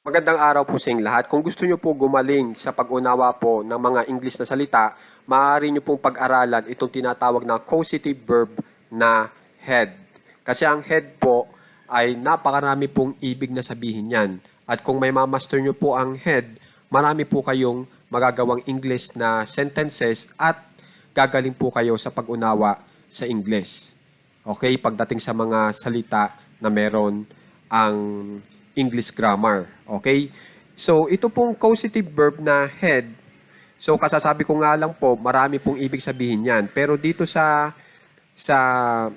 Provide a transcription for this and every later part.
Magandang araw po sa inyong lahat. Kung gusto nyo po gumaling sa pag-unawa po ng mga English na salita, maaari nyo pong pag-aralan itong tinatawag na causative verb na head. Kasi ang head po ay napakarami pong ibig na sabihin yan. At kung may mamaster nyo po ang head, marami po kayong magagawang English na sentences at gagaling po kayo sa pag-unawa sa English. Okay, pagdating sa mga salita na meron ang English grammar. Okay? So, ito pong causative verb na head. So, kasasabi ko nga lang po, marami pong ibig sabihin yan. Pero dito sa sa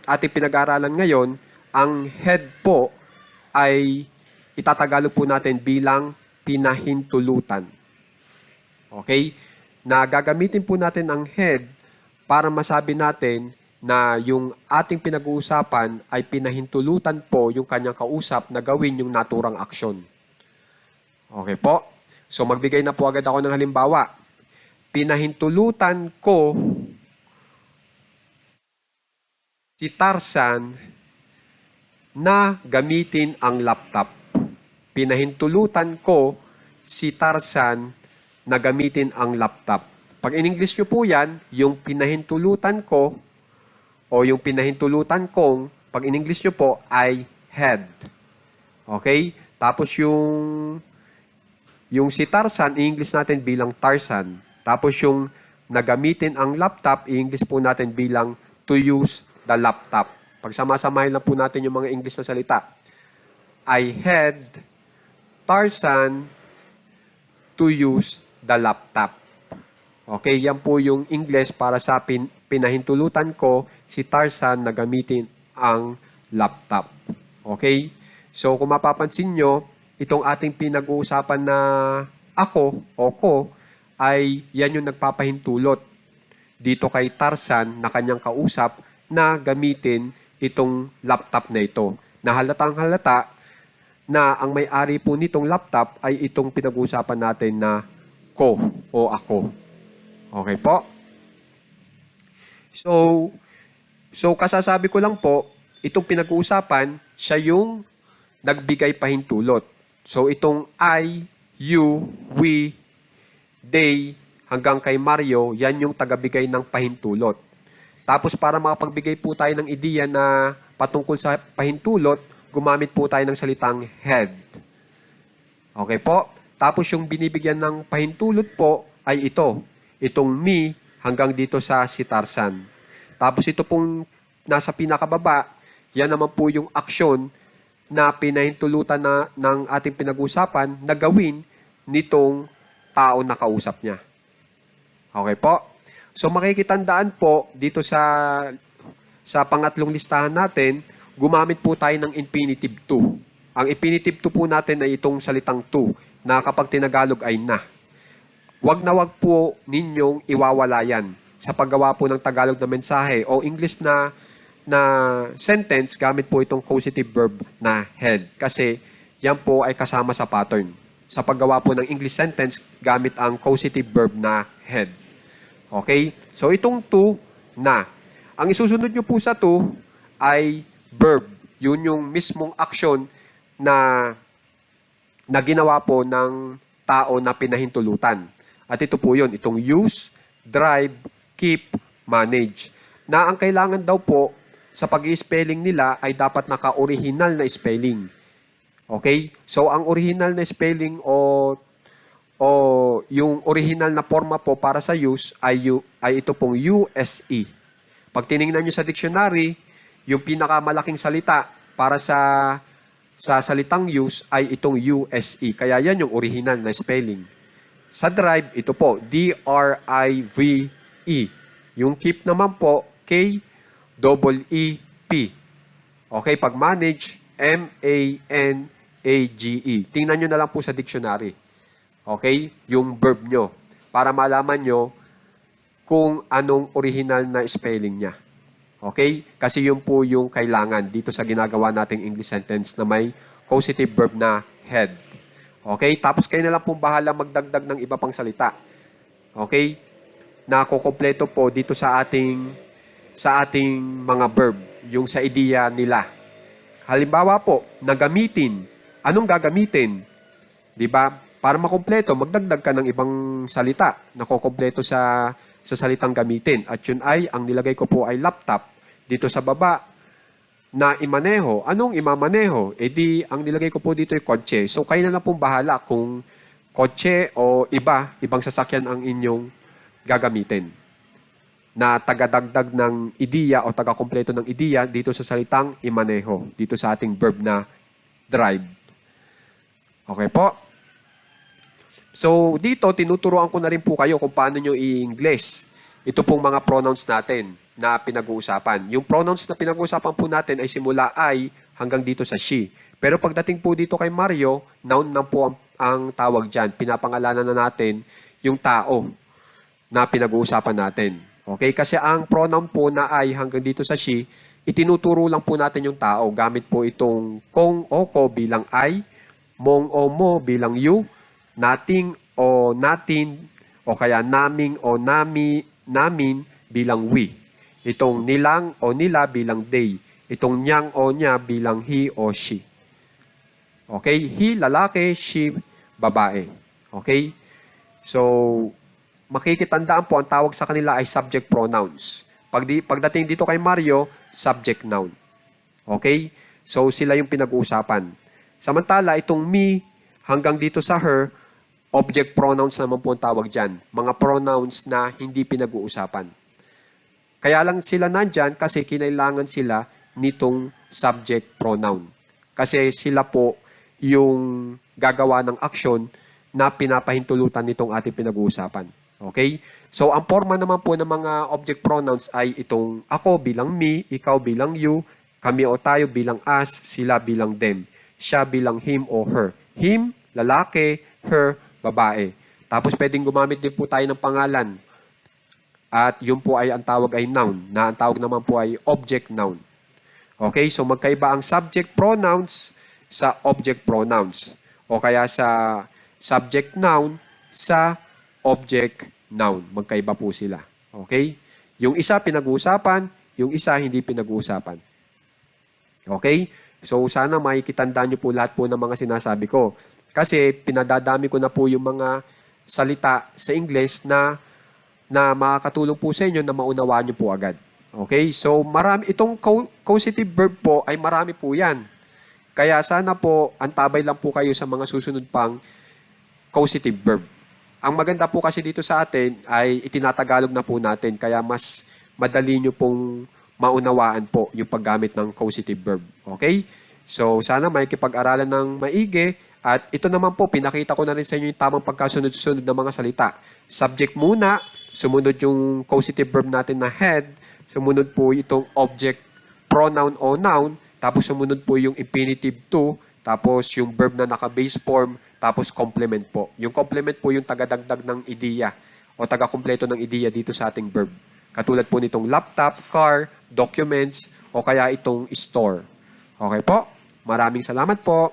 ating pinag-aaralan ngayon, ang head po ay itatagalog po natin bilang pinahintulutan. Okay? Na gagamitin po natin ang head para masabi natin na yung ating pinag-uusapan ay pinahintulutan po yung kanyang kausap na gawin yung naturang aksyon. Okay po? So magbigay na po agad ako ng halimbawa. Pinahintulutan ko si Tarzan na gamitin ang laptop. Pinahintulutan ko si Tarzan na gamitin ang laptop. Pag in English nyo po yan, yung pinahintulutan ko o yung pinahintulutan kong, pag in English nyo po, ay head. Okay? Tapos yung yung si Tarzan, i-English natin bilang Tarzan. Tapos yung nagamitin ang laptop, i-English po natin bilang to use the laptop. Pag samasamahin lang po natin yung mga English na salita. I had Tarzan to use the laptop. Okay, yan po yung English para sa pin, pinahintulutan ko si Tarzan na gamitin ang laptop. Okay? So, kung mapapansin nyo, itong ating pinag-uusapan na ako o ko ay yan yung nagpapahintulot dito kay Tarzan na kanyang kausap na gamitin itong laptop na ito. Na halatang halata na ang may-ari po nitong laptop ay itong pinag-uusapan natin na ko o ako. Okay po? So, so kasasabi ko lang po, itong pinag-uusapan, siya yung nagbigay pahintulot. So, itong I, you, we, they, hanggang kay Mario, yan yung tagabigay ng pahintulot. Tapos para makapagbigay po tayo ng ideya na patungkol sa pahintulot, gumamit po tayo ng salitang head. Okay po? Tapos yung binibigyan ng pahintulot po ay ito. Itong me hanggang dito sa si Tarzan. Tapos ito pong nasa pinakababa, yan naman po yung aksyon na pinahintulutan na ng ating pinag-usapan na gawin nitong tao na kausap niya. Okay po? So makikitandaan po dito sa sa pangatlong listahan natin, gumamit po tayo ng infinitive to. Ang infinitive to po natin ay itong salitang to na kapag tinagalog ay na. Wag na wag po ninyong iwawala yan sa paggawa po ng Tagalog na mensahe o English na na sentence gamit po itong causative verb na head kasi yan po ay kasama sa pattern. Sa paggawa po ng English sentence gamit ang causative verb na head. Okay? So itong to na. Ang isusunod nyo po sa to ay verb. Yun yung mismong action na na ginawa po ng tao na pinahintulutan. At ito po yun, itong use, drive, keep, manage. Na ang kailangan daw po sa pag-spelling nila ay dapat naka-original na spelling. Okay? So ang original na spelling o o yung original na forma po para sa use ay, ay ito pong USE. Pag tiningnan nyo sa dictionary, yung pinakamalaking salita para sa sa salitang use ay itong USE. Kaya yan yung original na spelling. Sa drive, ito po, D-R-I-V-E. Yung keep naman po, K-E-E-P. Okay, pag manage, M-A-N-A-G-E. Tingnan nyo na lang po sa dictionary. Okay? Yung verb nyo. Para malaman nyo kung anong original na spelling niya. Okay? Kasi yun po yung kailangan dito sa ginagawa nating English sentence na may causative verb na head. Okay? Tapos kayo na lang pong bahala magdagdag ng iba pang salita. Okay? Na kukompleto po dito sa ating sa ating mga verb, yung sa ideya nila. Halimbawa po, na gamitin. Anong gagamitin? 'Di ba? Para makumpleto, magdagdag ka ng ibang salita na kukumpleto sa sa salitang gamitin. At yun ay, ang nilagay ko po ay laptop. Dito sa baba, na imaneho. Anong imamaneho? E di, ang nilagay ko po dito ay kotse. So, kayo na lang pong bahala kung kotse o iba, ibang sasakyan ang inyong gagamitin na tagadagdag ng ideya o tagakumpleto ng ideya dito sa salitang imaneho, dito sa ating verb na drive. Okay po? So, dito, tinuturoan ko na rin po kayo kung paano nyo i-English. Ito pong mga pronouns natin na pinag-uusapan. Yung pronouns na pinag-uusapan po natin ay simula I hanggang dito sa she. Pero pagdating po dito kay Mario, noun na po ang, ang tawag dyan. Pinapangalanan na natin yung tao na pinag-uusapan natin. Okay? Kasi ang pronoun po na I hanggang dito sa she, itinuturo lang po natin yung tao. Gamit po itong kong o ko bilang I, mong o mo bilang you, nating o natin, o kaya naming o nami, namin bilang we. Itong nilang o nila bilang they. Itong niyang o niya bilang he o she. Okay? He, lalaki, she, babae. Okay? So, makikitandaan po ang tawag sa kanila ay subject pronouns. Pag di, pagdating dito kay Mario, subject noun. Okay? So, sila yung pinag-uusapan. Samantala, itong me hanggang dito sa her, object pronouns naman po ang tawag dyan. Mga pronouns na hindi pinag-uusapan. Kaya lang sila nandyan kasi kinailangan sila nitong subject pronoun. Kasi sila po yung gagawa ng aksyon na pinapahintulutan nitong ating pinag-uusapan. Okay? So, ang forma naman po ng mga object pronouns ay itong ako bilang me, ikaw bilang you, kami o tayo bilang us, sila bilang them, siya bilang him o her. Him, lalaki, her, babae. Tapos pwedeng gumamit din po tayo ng pangalan. At yun po ay ang tawag ay noun, na ang tawag naman po ay object noun. Okay, so magkaiba ang subject pronouns sa object pronouns. O kaya sa subject noun sa object noun. Magkaiba po sila. Okay? Yung isa pinag-uusapan, yung isa hindi pinag-uusapan. Okay? So sana makikitandaan niyo po lahat po ng mga sinasabi ko. Kasi pinadadami ko na po yung mga salita sa English na na makakatulong po sa inyo na maunawaan niyo po agad. Okay? So marami itong causative verb po ay marami po 'yan. Kaya sana po antabay lang po kayo sa mga susunod pang causative verb. Ang maganda po kasi dito sa atin ay itinatagalog na po natin kaya mas madali nyo pong maunawaan po yung paggamit ng causative verb. Okay? So, sana may kipag-aralan ng maigi at ito naman po, pinakita ko na rin sa inyo yung tamang pagkasunod-sunod ng mga salita. Subject muna, sumunod yung causative verb natin na head, sumunod po itong object pronoun o noun, tapos sumunod po yung infinitive to, tapos yung verb na naka-base form, tapos complement po. Yung complement po yung tagadagdag ng ideya o taga-kumpleto ng ideya dito sa ating verb. Katulad po nitong laptop, car, documents, o kaya itong store. Okay po? Maraming salamat po.